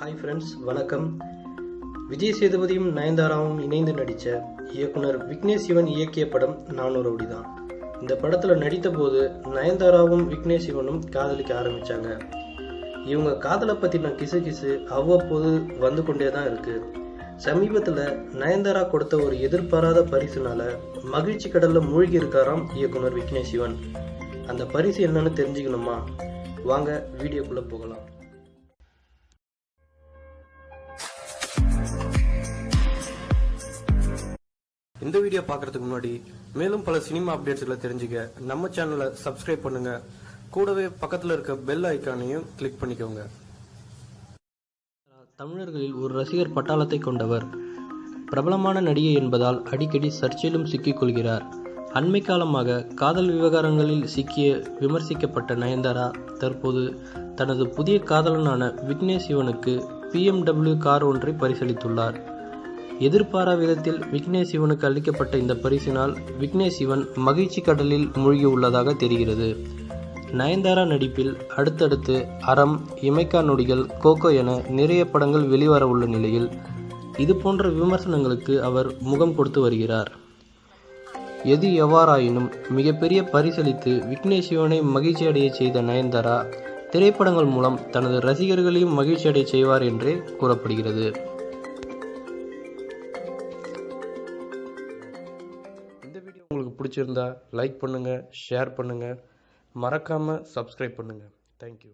Hi friends வணக்கம். விஜய் சேதுபதியும் நயன்தாராவும் இணைந்து நடித்த இயக்குனர் விக்னேஷ் சிவன் இயக்கிய படம் நானூறு ரவுடி தான் இந்த படத்தில் நடித்த போது நயன்தாராவும் விக்னேஷ் சிவனும் காதலிக்க ஆரம்பித்தாங்க இவங்க காதலை பற்றின கிசு கிசு அவ்வப்போது வந்து கொண்டே தான் இருக்குது சமீபத்தில் நயன்தாரா கொடுத்த ஒரு எதிர்பாராத பரிசுனால மகிழ்ச்சி கடலில் மூழ்கி இருக்காராம் இயக்குனர் விக்னேஷ் சிவன். அந்த பரிசு என்னன்னு தெரிஞ்சுக்கணுமா? வாங்க வீடியோக்குள்ளே போகலாம். இந்த வீடியோ பார்க்கறதுக்கு முன்னாடி மேலும் பல சினிமா அப்டேட்ஸ்களை தெரிஞ்சுக்க நம்ம சேனலை சப்ஸ்கிரைப் பண்ணுங்க. கூடவே பக்கத்தில் இருக்க பெல் ஐக்கானையும் கிளிக் பண்ணிக்கோங்க. தமிழர்களில் ஒரு ரசிகர் பட்டாளத்தை கொண்டவர். பிரபலமான நடிகை என்பதால் அடிக்கடி சர்ச்சையிலும் சிக்கிக் கொள்கிறார். அண்மை காலமாக காதல் விவகாரங்களில் சிக்கிய விமர்சிக்கப்பட்ட நயன்தாரா தற்போது தனது புதிய காதலனான விக்னேஷ் சிவனுக்கு பிஎம்டபிள்யூ கார் ஒன்றை பரிசளித்துள்ளார். எதிர்பாரா விதத்தில் விக்னேஷ் சிவனுக்கு அளிக்கப்பட்ட இந்த பரிசினால் விக்னேஷ் சிவன் மகிழ்ச்சி கடலில் மூழ்கியுள்ளதாக தெரிகிறது. நயன்தாரா நடிப்பில் அடுத்தடுத்து அறம் இமைக்கா நொடிகள் கோகோ என நிறைய படங்கள் வெளிவர உள்ள நிலையில் இது போன்ற விமர்சனங்களுக்கு அவர் முகம் கொடுத்து வருகிறார். எது எவ்வாறாயினும் மிகப்பெரிய பரிசளித்து விக்னேஷ் சிவனை மகிழ்ச்சி அடைய செய்த நயன்தாரா திரைப்படங்கள் மூலம் தனது ரசிகர்களையும் மகிழ்ச்சி அடைய செய்வார் என்றே கூறப்படுகிறது. உங்களுக்கு பிடிச்சிருந்தா லைக் பண்ணுங்கள் ஷேர் பண்ணுங்கள் மறக்காமல் சப்ஸ்கிரைப் பண்ணுங்கள் தேங்க்யூ